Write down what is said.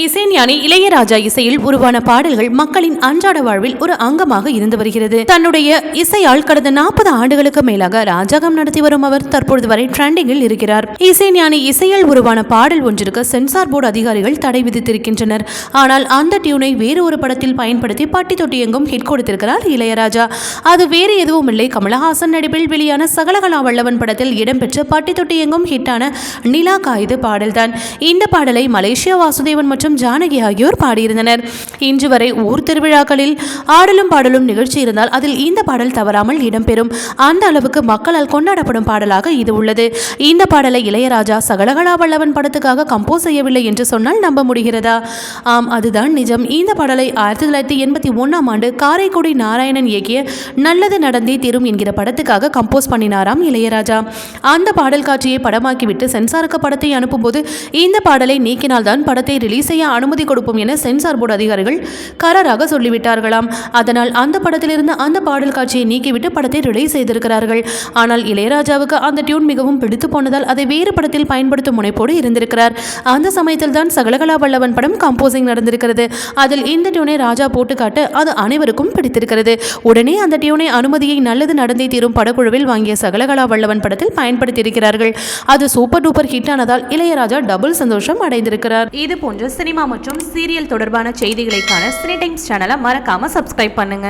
இசைஞானி இளையராஜா இசையில் உருவான பாடல்கள் மக்களின் அன்றாட வாழ்வில் ஒரு அங்கமாக இருந்து வருகிறது. தன்னுடைய இசையால் கடந்த நாற்பது ஆண்டுகளுக்கு மேலாக ராஜாகம் நடத்தி வரும் அவர் தற்பொழுது வரை ட்ரெண்டிங்கில் இருக்கிறார். இசைஞானி இசையில் உருவான பாடல் ஒன்றிற்கு சென்சார் போர்டு அதிகாரிகள் தடை விதித்திருக்கின்றனர். ஆனால் அந்த டியூனை வேறு ஒரு படத்தில் பயன்படுத்தி பட்டி தொட்டி எங்கும் ஹிட் கொடுத்திருக்கிறார் இளையராஜா. அது வேறு எதுவும் இல்லை. கமலஹாசன் நடிப்பில் வெளியான சகலகலா வல்லவன் படத்தில் இடம்பெற்ற பட்டி தொட்டி எங்கும் ஹிட்டான நிலா காயுது பாடல்தான். இந்த பாடலை மலேசியா வாசுதேவன் மற்றும் மற்றும் ஜானகி ஆகியோர் பாடியிருந்தனர். இன்று வரை ஊர் திருவிழாக்களில் ஆடலும் பாடலும் நிகழ்ச்சி இருந்தால் அதில் இந்த பாடல் தவறாமல் இடம்பெறும். அந்த அளவுக்கு மக்களால் கொண்டாடப்படும் பாடலாக இது உள்ளது. இந்த பாடலை இளையராஜா சகலகலா வல்லவன் படத்துக்காக கம்போஸ் செய்யவில்லை என்று சொன்னால் நம்ப முடிகிறதா? ஆம் அதுதான் நிஜம். இந்த பாடலை ஆயிரத்தி தொள்ளாயிரத்தி எண்பத்தி ஒன்றாம் ஆண்டு காரைக்குடி நாராயணன் இயக்கிய நல்லது நடந்தே தீரும் என்கிற படத்துக்காக கம்போஸ் பண்ணினாராம் இளையராஜா. அந்த பாடல் காட்சியை படமாக்கிவிட்டு சென்சாருக்கு படத்தை அனுப்பும்போது இந்த பாடலை நீக்கினால்தான் படத்தை ரிலீஸ் செய்ய அனுமதி கொடுப்போம் என சென்சார் போர்டு அதிகாரிகள் கராராக சொல்லிவிட்டார்களாம். அதனால் அந்த படத்திலிருந்து அந்த பாடல் காட்சியை நீக்கிவிட்டு படத்தை ரிலீஸ் செய்திருக்கிறார்கள். ஆனால் இளையராஜாவுக்கு அந்த டியூன் மிகவும் பிடித்து போனதால் அதை வேறு படத்தில் பயன்படுத்தும் முனைப்போடு இருந்திருக்கிறார். அந்த சமயத்தில் தான் சகலகலா வல்லவன் படம் கம்போசிங் நடந்திருக்கிறது. அதில் இந்த டியூனை ராஜா போட்டு காட்ட அது அனைவருக்கும் பிடித்திருக்கிறது. உடனே அந்த டியூனை அனுமதியை நல்லது நடந்தே தீரும் படக்குழுவில் வாங்கிய சகலகலா வல்லவன் படத்தில் பயன்படுத்தியிருக்கிறார்கள். அது சூப்பர் டூப்பர் ஹிட் ஆனதால் இளையராஜா டபுள் சந்தோஷம் அடைந்திருக்கிறார். இது போன்ற சினிமா மற்றும் சீரியல் தொடர்பான செய்திகளைக்கான சினி டைம்ஸ் சேனலை மறக்காம சப்ஸ்கிரைப் பண்ணுங்க.